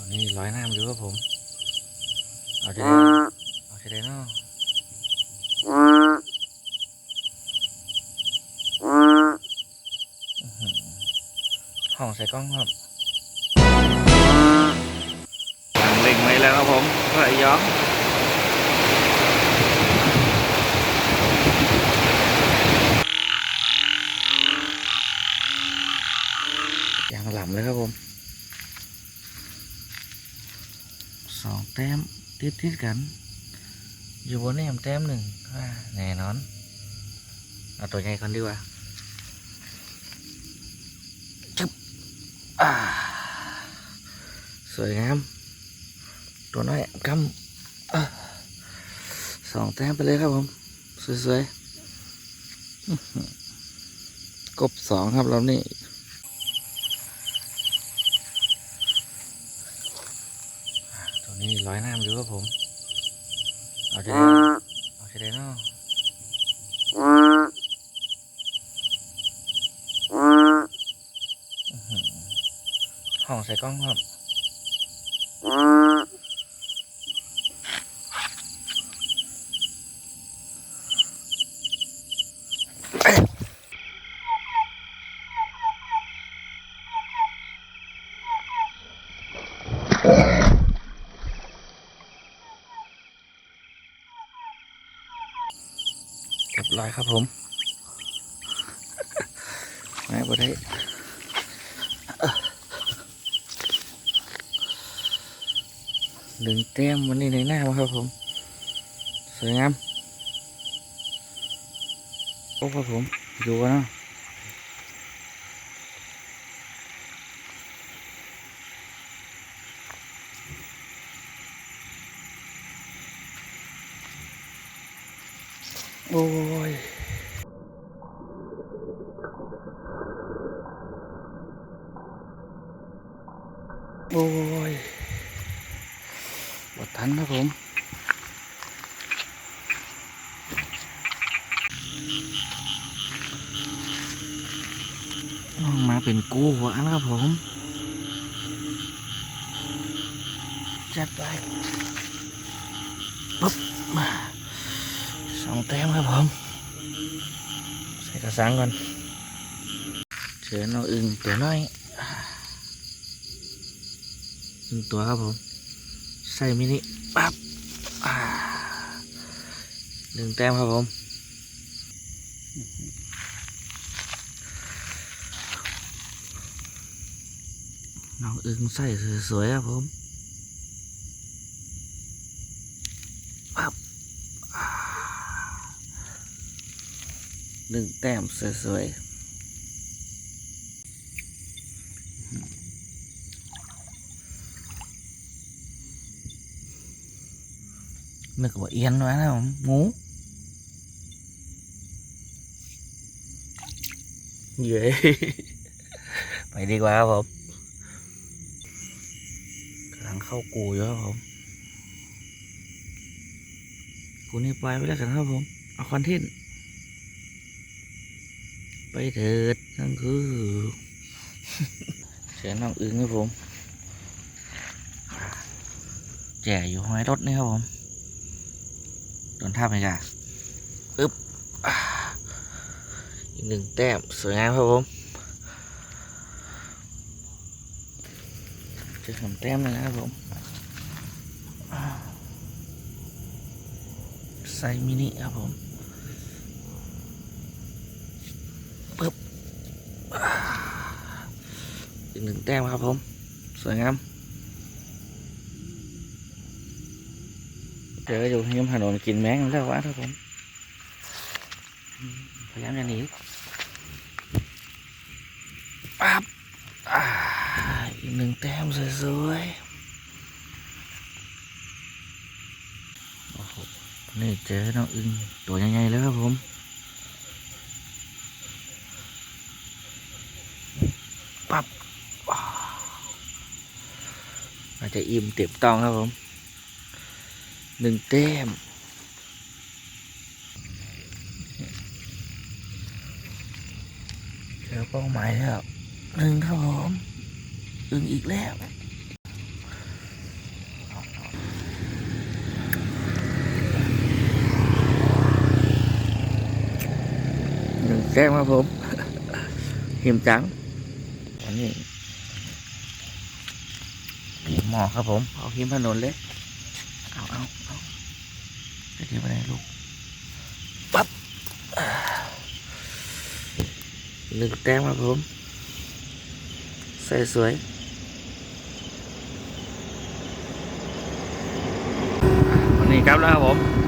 ตัวนี้ร้อยน้ำอยู่ครับผม เอาจะได้เอาจะได้เนาะห้องใส่กล้องครับเล็งไว้แล้วครับผมก็ไอ้ย้อมยังหล่ำเลยครับผม สองแติดติดๆกัน อยู่บนนี่แต้มหนึ่งอ่าแน่นอน เอาตัวใหญ่ก่อนดีกว่าจึ๊บอ่าสวยงาม ตัวน้อยกำอสองแต้มไปเลยครับผม สวยๆกบสองครับเรานี่ ตัวนี้ร้อยน้ำอยู่ครับผมเอาจะได้เอาจะได้เนาะห้องใส่กล้องครับ เร้อยครับผมไม่บ่ได้หนึ่งเต้มวันนี้ในหน้ามาครับผมสวยงามโอ้ครับผมอยู่กันเนาะ โอ้ยโอ้ยบดทันครับผมน้องมาเป็นกู้หวานครับผมจัดไปปุ๊บมา สองแต้มครับผมใส่กระสังก่อนเชิญน้องอึงตัวน้อยหนึ่งตัวครับผมใส่มินิปั๊บอ่าหนึ่งแต้มครับผมน้องอึงใส่สวยๆครับผมปั๊บอ่า หนึ่งแต้มสวยๆนึกว่าเอียนไว้นะผมหมูเย้ ไปดีกว่าครับผมกำลังเข้ากูอยู่ครับผมกูนี่ไปไปแล้วกันครับผม เอาคอนเทนต์ ไปเถิดนั่นคือเสียงน้องอึ้งครับผมแจ่อยู่ห้อยรถนี่ครับผมโดนท่าไปจ้ะอึ๊บอีกหนึ่งแต้มสวยงามครับผมจะทำแต้มเลยนะครับผมไซส์มินิครับผมปึ๊บอ่า อีกหนึ่งแต้มครับผม สวยงามเจออยู่ที่ถนนกินแมงแล้ววะครับผมอืมพยายามจะหนีปั๊บอ่าอีกหนึ่งแต้มสวยๆโอ้โหนี่เจอน้องอึงตัวใหญ่ๆแล้วครับผมปั๊บ จะอิ่มเต็มต้องครับผมหนึ่งเต้มเจอเป้าหมายแล้วหนึ่งครับผมอึงอีกแล้วหนึ่งเต้มครับผมหิมจังอันนี้ หมอครับผมเอาหิมถนนเลย เอาเอาเอาจะเทียบอะไรลูกปั๊บหนึ่งแต้มครับผมใส่สวยวันนี้ครับแล้วครับผม